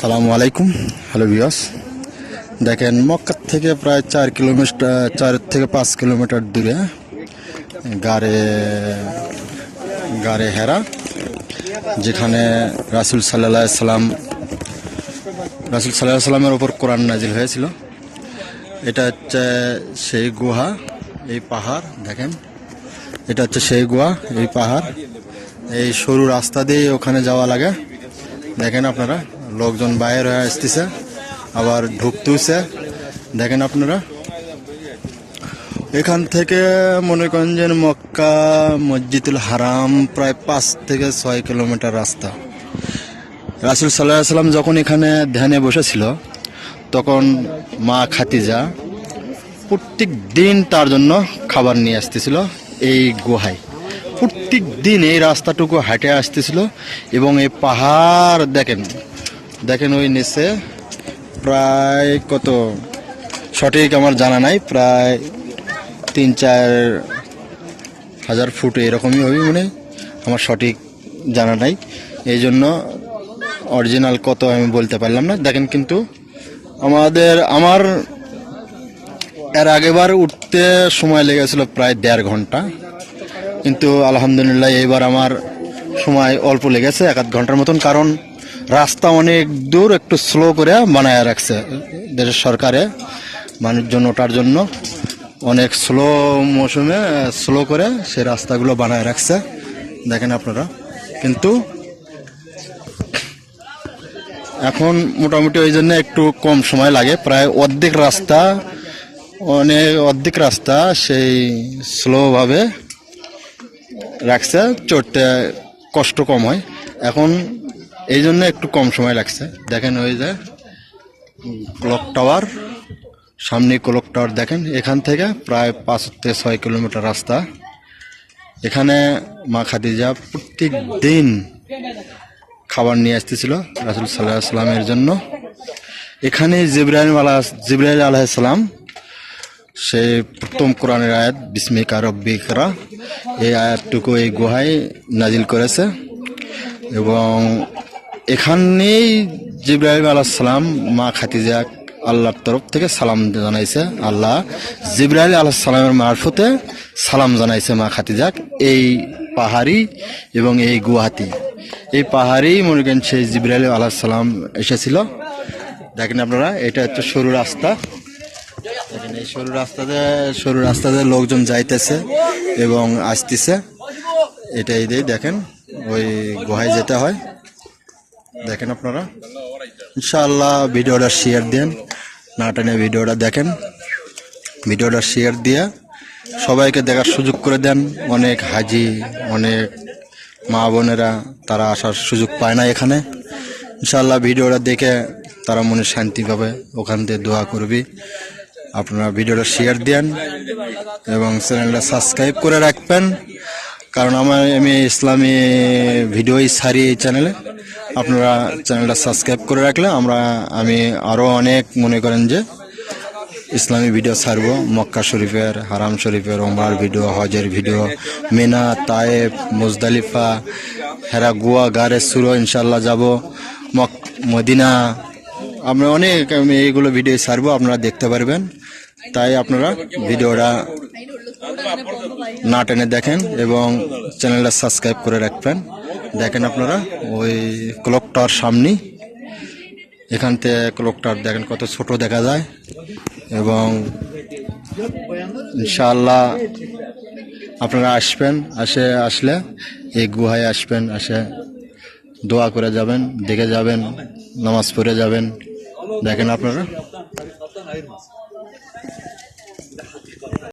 সালামু আলাইকুম। হ্যালো বিয়াস দেখেন, মক্কার থেকে প্রায় চার কিলোমিটার, চার থেকে পাঁচ কিলোমিটার দূরে গাড়ে গাড়ে হেরা, যেখানে রাসুল সাল্লাহ সাল্লাম, রাসুল সাল্লাহ সাল্লামের ওপর কোরআন নাজিল হয়েছিল। এটা হচ্ছে সেই গুহা, এই পাহাড়, দেখেন। এটা হচ্ছে সেই গুহা, এই পাহাড়। এই সরু রাস্তা দিয়ে ওখানে যাওয়া লাগে। দেখেন আপনারা। লোকজন বাইর হয়ে আসতেছে, আবার ঢুকতেছে। দেখেন আপনারা। এখান থেকে মনে করেন যে মক্কা, মসজিদুল হারাম, প্রায় পাঁচ থেকে ছয় কিলোমিটার রাস্তা। রাসুল সাল্লাহ সাল্লাম যখন এখানে ধ্যানে বসেছিল, তখন মা খাতিজা প্রত্যেক দিন তার জন্য খাবার নিয়ে আসতেছিল এই গুহায়। প্রত্যেক দিন এই রাস্তাটুকু হাঁটে আসতেছিল এবং এই পাহাড় দেখেন দেখেন ওই নিচে প্রায় কত? সঠিক আমার জানা নাই, প্রায় তিন, চার হাজার ফুট এরকমই হবে মনে আমার সঠিক জানা নাই। এই জন্য অরিজিনাল কত আমি বলতে পারলাম না। দেখেন কিন্তু আমাদের, আমার এর আগেবার উঠতে সময় লেগেছিল প্রায় দেড় ঘণ্টা। কিন্তু আলহামদুলিল্লাহ এইবার আমার সময় অল্প লেগেছে, এক আধ ঘণ্টার মতন। কারণ রাস্তা অনেক দূর একটু স্লো করে বানায় রাখছে দেশের সরকারে মানুষজন ওঠার জন্য। অনেক স্লো মৌসুমে স্লো করে সে রাস্তাগুলো বানায় রাখছে। দেখেন আপনারা। কিন্তু এখন মোটামুটি ওই জন্য একটু কম সময় লাগে। প্রায় অর্ধেক রাস্তা অনেক অর্ধেক রাস্তা সেই স্লোভাবে রাখছে। চড়তে কষ্ট কম হয়। এখন এই জন্য একটু কম সময় লাগছে। দেখেন ওই যে, ক্লক টাওয়ার, সামনে ক্লক টাওয়ার দেখেন, এখান থেকে প্রায় পাঁচ থেকে ছয় কিলোমিটার রাস্তা। এখানে মা খাদিজা প্রত্যেক দিন খাবার নিয়ে আসতেছিল রাসুল সাল্লাহ সাল্লামের জন্য। এখানে জিব্রাহিম আলাহ জিব্রাহিম আলাহিসাল্লাম সে প্রথম কোরআনের আয়াত, বিস্মিকা রব্বিকরা এই আয়াতটুকু এই গুহায় নাজিল করেছে। এবং এখানেই জিব্রাহিম আলাহিসাল্লাম মা খাতিজা আল্লাহর তরফ থেকে সালাম জানাইছে। আল্লাহ জিব্রাহিম আলাহ সালামের মারফতে সালাম জানাইছে মা খাতিজাক এই পাহাড়ি এবং এই গুয়াহাটি। এই পাহাড়ি মনে করেন সেই জিব্রাহিম আলাহ সালাম এসেছিল। দেখেন আপনারা, এটা হচ্ছে সরু রাস্তা। দেখেন এই সরু রাস্তাতে সরু রাস্তাতে লোকজন যাইতেছে এবং আসতেছে। এটাই দিয়ে দেখেন, ওই গুহায় যেতে হয়। দেখেন আপনারা। ইনশাআল্লাহ ভিডিওটা শেয়ার দেন, না টেনে ভিডিওটা দেখেন। ভিডিওটা শেয়ার দিয়ে সবাইকে দেখার সুযোগ করে দেন। অনেক হাজি, অনেক মা বোনেরা, তারা আসার সুযোগ পায় না এখানে। ইনশাআল্লাহ ভিডিওটা দেখে তারা মনে শান্তি পাবে। ওখান থেকে দোয়া করবি। আপনারা ভিডিওটা শেয়ার দেন এবং চ্যানেলটা সাবস্ক্রাইব করে রাখবেন। কারণ আমার আমি ইসলামী ভিডিওই ছাড়ি এই চ্যানেলে আপনারা চ্যানেলটা সাবস্ক্রাইব করে রাখলে আমরা, আমি আরও অনেক মনে করেন যে ইসলামী ভিডিও ছাড়বো। মক্কা শরীফের, হারাম শরীফের ওমরার ভিডিও, হজের ভিডিও, মিনা, তায়েব, মুজদালিফা, হেরা, গোয়া, গারে সুরো ইনশাল্লাহ যাব। মক, মদিনা, আমরা অনেক, আমি এইগুলো ভিডিও ছাড়বো, আপনারা দেখতে পারবেন। তাই আপনারা ভিডিওটা না টেনে দেখেন এবং চ্যানেলটা সাবস্ক্রাইব করে রাখবেন। দেখেন আপনারা, ওই ক্লকটার সামনে এখান থেকে ক্লকটার দেখেন কত ছোট দেখা যায়। এবং ইনশাআল্লাহ আপনারা আসবেন, আসে, আসলে এই গুহায় আসবেন, আসে দোয়া করে যাবেন, দেখে যাবেন, নামাজ পড়ে যাবেন। দেখেন আপনারা।